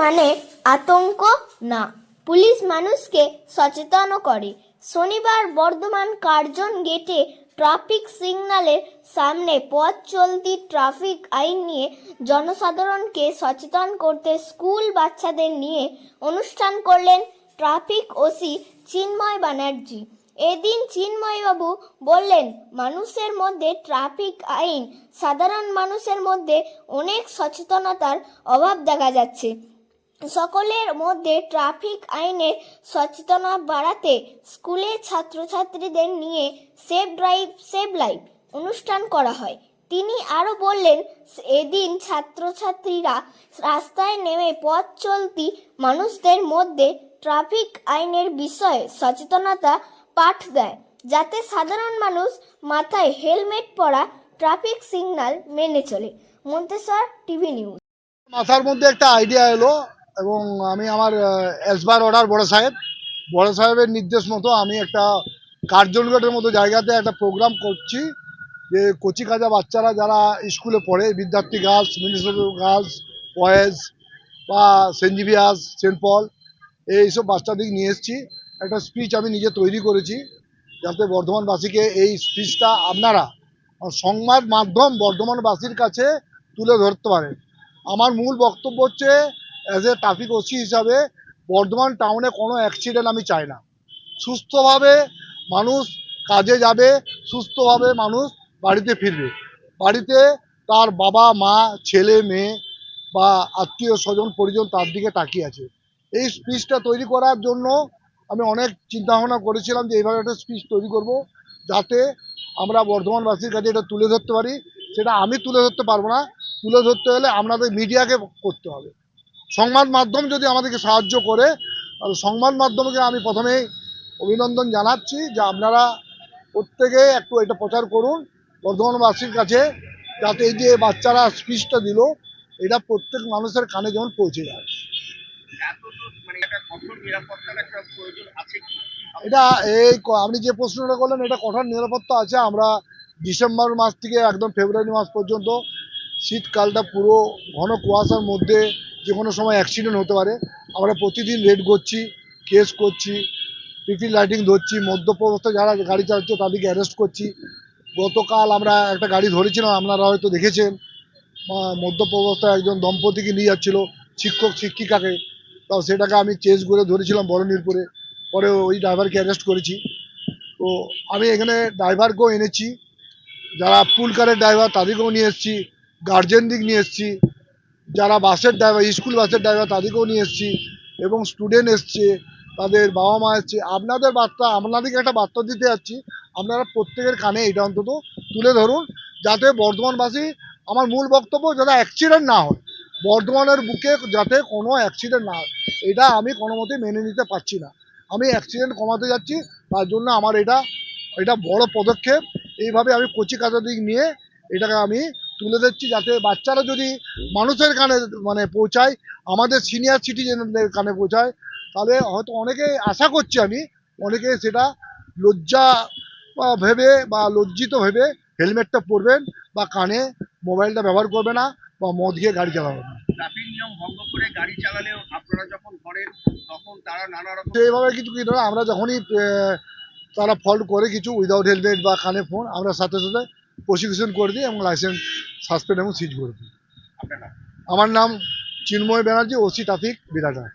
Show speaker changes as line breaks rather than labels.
মানে আতঙ্ক না। পুলিশ মানুষকে সচেতন করে। শনিবার বর্ধমান কার্জন গেটে ট্রাফিক সিগন্যালের সামনে পথ চলতি ট্রাফিক আইন নিয়ে জনসাধারণকে সচেতন করতে স্কুল বাচ্চাদের নিয়ে অনুষ্ঠান করলেন ট্রাফিক ওসি চিন্ময় ব্যানার্জি এদিন চিন্ময়বাবু বললেন, মানুষের মধ্যে ট্রাফিক আইন, সাধারণ মানুষের মধ্যে অনেক সচেতনতার অভাব দেখা যাচ্ছে। সকলের মধ্যে ট্রাফিক আইনের সচেতনতা বাড়াতে স্কুলে ছাত্রছাত্রীদের নিয়ে সেফ ড্রাইভ সেভ লাইফ অনুষ্ঠান করা হয়। তিনি আরও বললেন, এদিন ছাত্রছাত্রীরা রাস্তায় নেমে পথ চলতি মানুষদের মধ্যে ট্রাফিক আইনের বিষয়ে সচেতনতা পাঠ দেয়, যাতে সাধারণ মানুষ মাথায় হেলমেট পরা ট্রাফিক সিগন্যাল মেনে চলে। Manteswar, TV news.
মাথার মধ্যে একটা আইডিয়া এলো এবং আমি আমার এসবার অর্ডার বড় সাহেব, বড় সাহেবের নির্দেশ মতো আমি একটা কার্জনগেটের মতো জায়গাতে একটা প্রোগ্রাম করছি যে কচি কাজা বাচ্চারা যারা স্কুলে পড়ে, Vidyarthi girls municipal girls boys বা সেন্ট জিভিয়াস সেন্ট পল এইসব বাচ্চাদের নিয়ে এসেছি। একটা স্পিচ আমি নিজে তৈরি করেছি যাতে বর্ধমানবাসীকে এই স্পিচটা আপনারা সংবাদ মাধ্যম বর্ধমানবাসীর কাছে তুলে ধরতে পারে আমার মূল বক্তব্য হচ্ছে অ্যাজ এ ট্রাফিক ওসি হিসাবে বর্ধমান টাউনে কোনো অ্যাক্সিডেন্ট আমি চাই না। সুস্থভাবে মানুষ কাজে যাবে, সুস্থভাবে মানুষ বাড়িতে ফিরবে। বাড়িতে তার বাবা, মা, ছেলে, মেয়ে বা আত্মীয় স্বজন, পরিজন তার দিকে তাকিয়ে আছে। এই স্পিচটা তৈরি করার জন্য আমি অনেক চিন্তা ভাবনা করেছিলাম যে এইভাবে একটা স্পিচ তৈরি করব যাতে আমরা বর্ধমানবাসীর কাছে এটা তুলে ধরতে পারি। সেটা আমি তুলে ধরতে পারব না। তুলে ধরতে হলে আপনাদের মিডিয়াকে করতে হবে। সংবাদ মাধ্যম যদি আমাদেরকে সাহায্য করে, তাহলে সংবাদ মাধ্যমকে আমি প্রথমেই অভিনন্দন জানাচ্ছি যে আপনারা প্রত্যেকে একটু এটা প্রচার করুন। বর্ধমানবাসীর কাছে যাতে এই যে বাচ্চারা স্পিচটা দিল, এটা প্রত্যেক মানুষের কানে যেমন পৌঁছে যায়। এটা এই আপনি যে প্রশ্নটা করলেন, এটা কঠোর নিরাপত্তা আছে। আমরা ডিসেম্বর মাস থেকে একদম ফেব্রুয়ারি মাস পর্যন্ত শীতকালটা পুরো ঘন কুয়াশার মধ্যে যে কোনো সময় অ্যাক্সিডেন্ট হতে পারে। আমরা প্রতিদিন রেড করছি কেস করছি পিপি লাইটিং ধরছি মদ্যপ অবস্থায় যারা গাড়ি চালাচ্ছে তাদেরকে অ্যারেস্ট করছি। গতকাল আমরা একটা গাড়ি ধরেছিলাম, আপনারা হয়তো দেখেছেন। অবস্থায় একজন দম্পতিকে নিয়ে যাচ্ছিল, শিক্ষক, শিক্ষিকাকে। তাও সেটাকে আমি চেস করে ধরেছিলাম বড়নীরপুরে পরে ওই ড্রাইভারকে অ্যারেস্ট করেছি। তো আমি এখানে ড্রাইভারকেও এনেছি। যারা পুল কারের ড্রাইভার তাদেরকেও নিয়ে এসেছি। গার্জেনদিক নিয়ে এসেছি। যারা বাসের ড্রাইভার স্কুল বাসের ড্রাইভার তাদেরকেও নিয়ে এসেছি। এবং স্টুডেন্ট এসছে, তাদের বাবা মা এসছে। আপনাদের বার্তা, আপনাদেরকে একটা বার্তা দিতে যাচ্ছি। আপনারা প্রত্যেকের কানে এটা অন্তত তুলে ধরুন, যাতে বর্ধমানবাসী, আমার মূল বক্তব্য যাতে অ্যাক্সিডেন্ট না হয়। বর্ধমানের বুকে যাতে কোনো অ্যাক্সিডেন্ট না হয়। এটা আমি কোনো মতেই মেনে নিতে পারছি না। আমি অ্যাক্সিডেন্ট কমাতে যাচ্ছি, তার জন্য আমার এটা এটা বড় পদক্ষেপ। এইভাবে আমি কচি কাজা দিক নিয়ে এটাকে আমি তুলে দিচ্ছি যাতে বাচ্চারা যদি মানুষের কানে মানে পৌঁছায় আমাদের সিনিয়র সিটিজেনদের কানে পৌঁছায় তাহলে হয়তো অনেকে আশা করছি আমি অনেকে সেটা লজ্জা ভেবে বা লজ্জিত ভেবে হেলমেটটা পরবেন বা কানে মোবাইলটা ব্যবহার করবে না বা মদ খেয়ে গাড়ি চালাবে না।
ট্রাফিক নিয়ম ভঙ্গ করে গাড়ি চালালেও আপনারা যখন করেন তখন তারা নানা রকম
তো এইভাবে কিছু কি ধরো আমরা যখনই তারা ফল্ট করে কিছু উইদাউট হেলমেট বা কানে ফোন আমরা সাথে সাথে প্রসিকিউশন করে দিই এবং লাইসেন্স সাসপেন্ড এবং সিজ করে দিই। আমার নাম চিন্ময় ব্যানার্জি ওসি ট্রাফিক বিরাটার